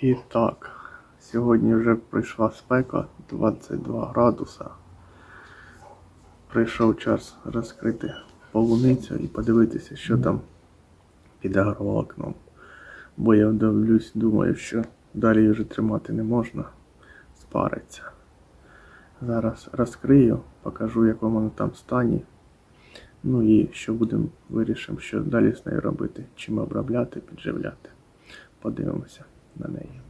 І так, сьогодні вже прийшла спека 22 градуса. Прийшов час розкрити полуницю і подивитися, що там під агроволокном. Бо я дивлюсь, думаю, що далі вже тримати не можна, спариться. Зараз розкрию, покажу, в якому воно там стані. Ну і що будемо вирішимо, що далі з нею робити, чим обробляти, підживляти. Подивимося на неї.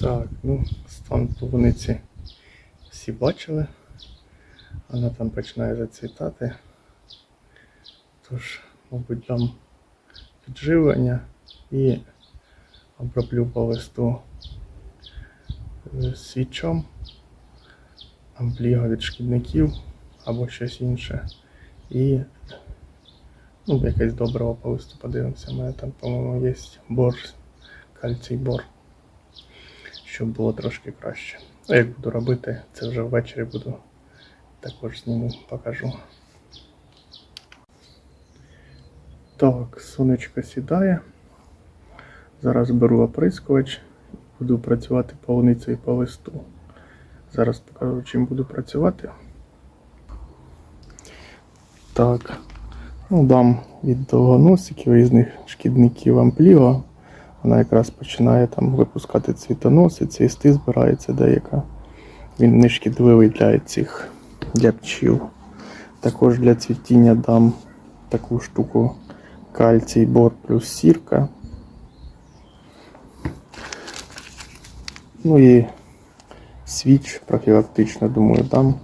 Так, ну, стан полуниці всі бачили. Вона там починає зацвітати. Тож, мабуть, дам підживлення і оброблю по е, свічом, ампліго від шкідників або щось інше. І ну, якесь доброго по подивимося. У мене там, по-моєму, є бор, кальцій бор щоб було трошки краще. А як буду робити, це вже ввечері буду також зніму, покажу. Так, сонечко сідає. Зараз беру оприскувач, буду працювати полуницею по листу. Зараз покажу, чим буду працювати. Так, ну дам від довгоносиків різних шкідників ампліго. Вона якраз починає там випускати цвітоноси, цвісти збирається деяка. Він не шкідливий для цих для пчіл. Також для цвітіння дам таку штуку кальцій, бор плюс сірка. Ну і свіч профілактично, думаю, дам.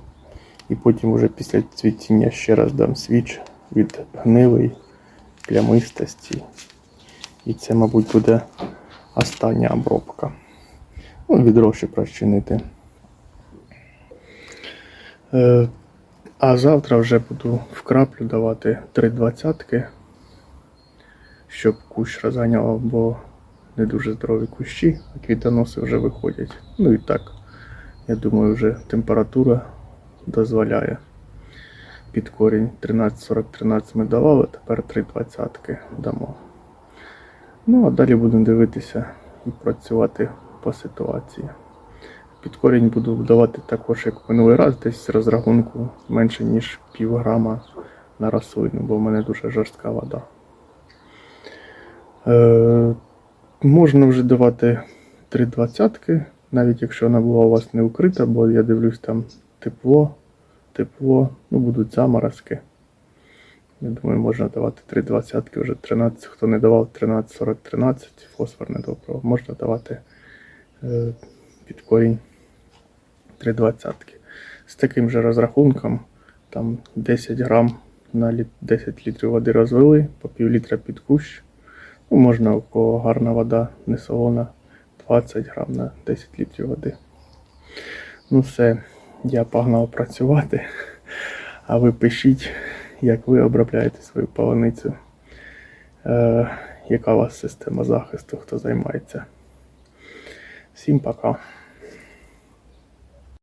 І потім вже після цвітіння ще раз дам свіч від гнилої плямистості. І це, мабуть, буде остання обробка. Ну, відро ще прощинити. Е, а завтра вже буду в краплю давати три двадцятки, щоб кущ розганяло, бо не дуже здорові кущі, а квітоноси вже виходять. Ну і так, я думаю, вже температура дозволяє. Під корінь 13-40-13 ми давали, тепер 3 двадцятки дамо. Ну, а далі будемо дивитися і працювати по ситуації. Під корінь буду давати також, як минулий раз, десь з розрахунку менше, ніж пів грама на рослину, бо в мене дуже жорстка вода. Е, можна вже давати 3 двадцятки, навіть якщо вона була у вас не укрита, бо я дивлюсь там тепло, тепло, ну будуть заморозки. Я думаю, можна давати 3 двадцятки, вже 13, хто не давав 13-40-13, фосфорне добриво, можна давати е, під корінь 3 двадцятки. З таким же розрахунком, там 10 грам на літ, 10 літрів води розвели, по пів літра під кущ. Ну, можна, у кого гарна вода, не солона, 20 грам на 10 літрів води. Ну все, я погнав працювати, а ви пишіть як ви обробляєте свою полуницю, е, яка у вас система захисту, хто займається. Всім пока.